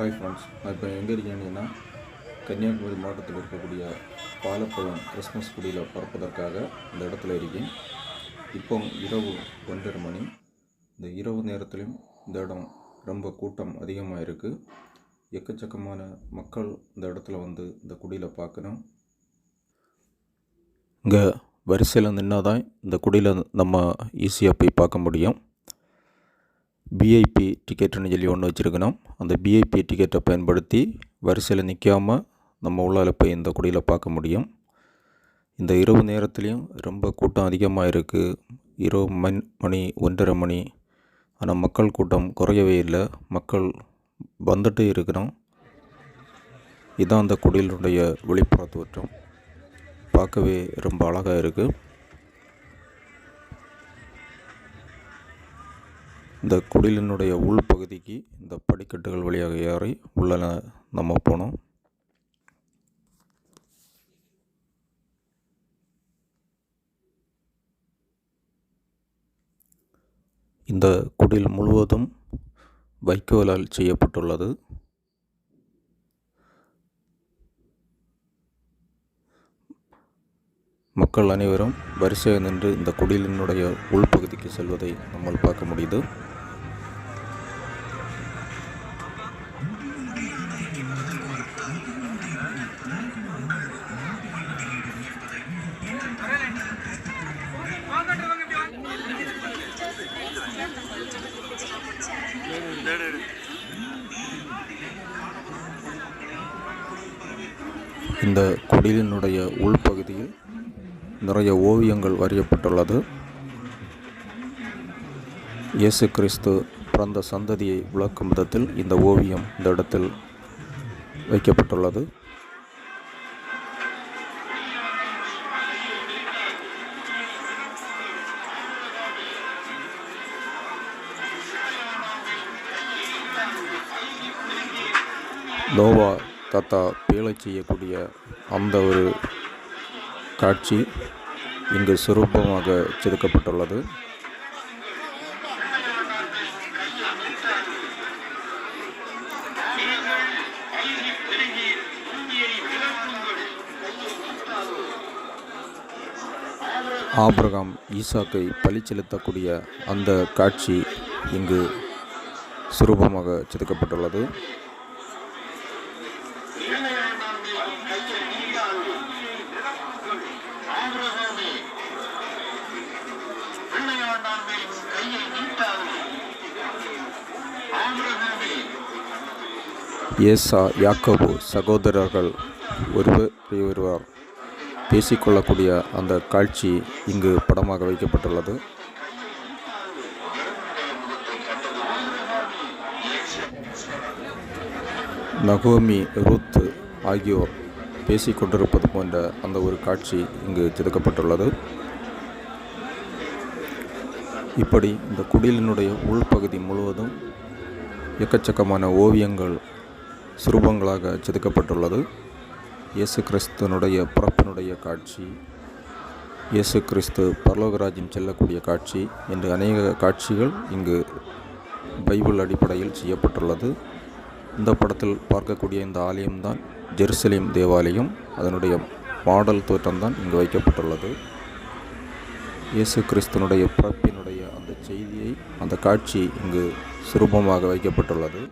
Hi friends நான் இப்போ எங்கே இருக்கேன்னா கன்னியாகுமரி மாவட்டத்தில் இருக்கக்கூடிய பாலப்பழம் கிறிஸ்மஸ் குடியில் பறப்பதற்காக இந்த இடத்துல இருக்கேன். இப்போ இரவு ஒன்றரை மணி. இந்த இரவு நேரத்திலும் இந்த இடம் ரொம்ப கூட்டம் அதிகமாக இருக்குது எக்கச்சக்கமான மக்கள் இந்த இடத்துல வந்து இந்த குடியில் பார்க்கணும். இங்கே வரிசையில் நின்னால் தான் இந்த குடியில் நம்ம ஈஸியாக போய் பார்க்க முடியும். பிஐபி டிக்கெட்டுன்னு சொல்லி ஒன்று வச்சுருக்கணும். அந்த பிஐபி டிக்கெட்டை பயன்படுத்தி வரிசையில் நிற்காம நம்ம உள்ளால போய் இந்த குடியில் பார்க்க முடியும். இந்த இரவு நேரத்துலேயும் ரொம்ப கூட்டம் அதிகமாக இருக்குது இரவு மண் மணி ஒன்றரை மணி. ஆனால் மக்கள் கூட்டம் குறையவே இல்லை. மக்கள் வந்துட்டே இருக்கிறோம் இதான் அந்த குடிலுடைய வெளிப்புற தோற்றம். பார்க்கவே ரொம்ப அழகாக இருக்குது இந்த குடிலினுடைய உள்பகுதிக்கு இந்த படிக்கட்டுகள் வழியாக ஏறி உள்ள நம்ம போனோம். இந்த குடில் முழுவதும் வைக்கோலால் செய்யப்பட்டுள்ளது. மக்கள் அனைவரும் வரிசையாக நின்று இந்த குடிலினுடைய உள்பகுதிக்கு செல்வதை நம்மால் பார்க்க முடியுது. இந்த குடிலினுடைய உள்பகுதியில் நிறைய ஓவியங்கள் வரையப்பட்டுள்ளது. இயேசு கிறிஸ்து பிறந்த சந்ததியை விளக்கும் விதத்தில் இந்த ஓவியம் இந்த இடத்தில் வைக்கப்பட்டுள்ளது. நோவா தாத்தா பேழை செய்யக்கூடிய அந்த ஒரு காட்சி இங்கு சுரூபமாக செதுக்கப்பட்டுள்ளது. ஆபிரகாம் ஈசாக்கை பழி செலுத்தக்கூடிய அந்த காட்சி இங்கு சுரூபமாக செதுக்கப்பட்டுள்ளது. ஏசா யாக்கோபு சகோதரர்கள் ஒருவர் ஒருவர் பேசிக்கொள்ளக்கூடிய அந்த காட்சி இங்கு படமாக வைக்கப்பட்டுள்ளது. நகோமி ரூத் ஆகியோர் பேசிக்கொண்டிருப்பது போன்ற அந்த ஒரு காட்சி இங்கு திறக்கப்பட்டுள்ளது. இப்படி இந்த குடிலினுடைய உள்பகுதி முழுவதும் எக்கச்சக்கமான ஓவியங்கள் சுரூபங்களாக செதுக்கப்பட்டுள்ளது. இயேசு கிறிஸ்துனுடைய பிறப்பினுடைய காட்சி இயேசு கிறிஸ்து பரலோகராஜ்யம் செல்லக்கூடிய காட்சி என்று அநேக காட்சிகள் இங்கு பைபிள் அடிப்படையில் செய்யப்பட்டுள்ளது. இந்த படத்தில் பார்க்கக்கூடிய இந்த ஆலயம்தான் ஜெருசலேம் தேவாலயம். அதனுடைய மாடல் தோற்றம்தான் இங்கு வைக்கப்பட்டுள்ளது. இயேசு கிறிஸ்தனுடைய பிறப்பினுடைய அந்த செய்தியை அந்த காட்சி இங்கு சுரூபமாக வைக்கப்பட்டுள்ளது.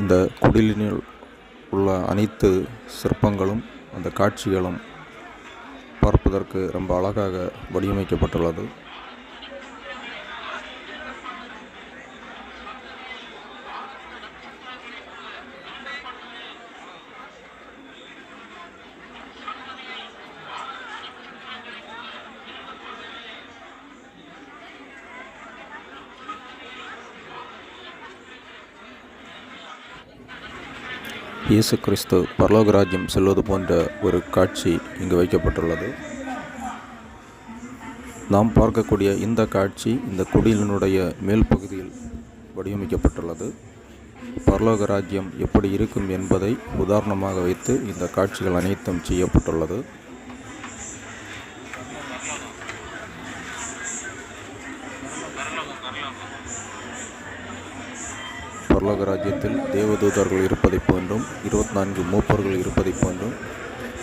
இந்த குடிலினுள் உள்ள அனைத்து சிற்பங்களும் அந்த காட்சிகளும் பார்ப்பதற்கு ரொம்ப அழகாக வடிவமைக்கப்பட்டுள்ளது. இயேசு கிறிஸ்து பரலோகராஜ்யம் செல்வது போன்ற ஒரு காட்சி இங்கு வைக்கப்பட்டுள்ளது. நாம் பார்க்கக்கூடிய இந்த காட்சி இந்த குடிலினுடைய மேல் பகுதியில் வடிவமைக்கப்பட்டுள்ளது. பரலோக ராஜ்யம் எப்படி இருக்கும் என்பதை உதாரணமாக வைத்து இந்த காட்சிகள் அனைத்தும் செய்யப்பட்டுள்ளது. பரலோக ராஜ்யத்தில் தேவதூதர்கள் இருப்பதைப் போன்றும் இருபத்தி நான்கு மூப்பர்கள் இருப்பதைப் போன்றும்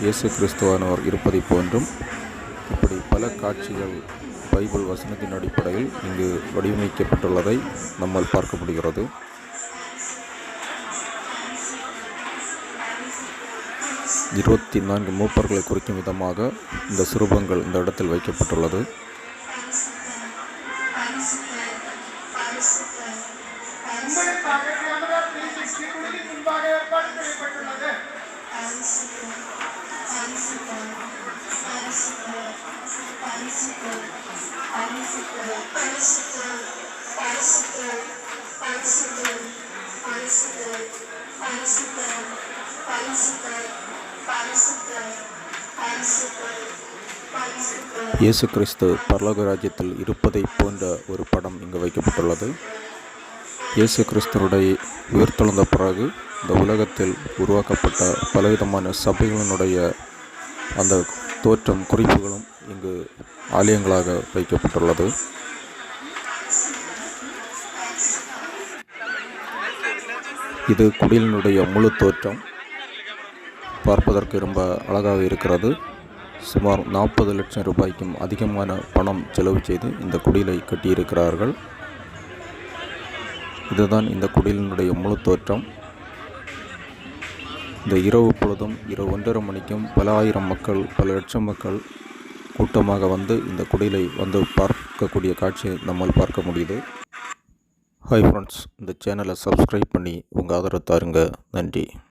இயேசு கிறிஸ்துவானவர் இருப்பதைப் போன்றும். இப்படி பல காட்சிகள் பைபிள் வசனத்தின் அடிப்படையில் இங்கு வடிவமைக்கப்பட்டுள்ளதை நம்மால் பார்க்க முடிகிறது. இருபத்தி நான்கு மூப்பர்களை குறிக்கும் விதமாக இந்த சிறுபங்கள் இந்த இடத்தில் வைக்கப்பட்டுள்ளது. உங்களுக்காக கேமரா த்ரீ சிக்ஸ்டி குழுவின் முன்பாக ஏற்பாடு செய்யப்பட்டுள்ளது. இயேசு கிறிஸ்து பரலோக ராஜ்யத்தில் இருப்பதை போன்ற ஒரு படம் இங்கு வைக்கப்பட்டுள்ளது. இயேசு கிறிஸ்தருடைய உயிர்த்தெழுந்த பிறகு இந்த உலகத்தில் உருவாக்கப்பட்ட பலவிதமான சபைகளினுடைய அந்த தோற்றம் குறிப்புகளும் இங்கு ஆலயங்களாக வைக்கப்பட்டுள்ளது. இது குடிலினுடைய முழு தோற்றம். பார்ப்பதற்கு ரொம்ப அழகாக இருக்கிறது. சுமார் நாற்பது லட்சம் ரூபாய்க்கும் அதிகமான பணம் செலவு செய்து இந்த குடிலை கட்டியிருக்கிறார்கள். இதுதான் இந்த குடிலினுடைய முழு தோற்றம். இந்த இரவு பொழுதும் இரவு ஒன்றரை மணிக்கும் பல ஆயிரம் மக்கள் பல லட்சம் மக்கள் கூட்டமாக வந்து இந்த குடிலை வந்து பார்க்கக்கூடிய காட்சியை நம்மால் பார்க்க முடியுது. ஹாய் ஃப்ரெண்ட்ஸ் இந்த சேனலை சப்ஸ்கிரைப் பண்ணி உங்கள் ஆதரவு தாருங்க. நன்றி.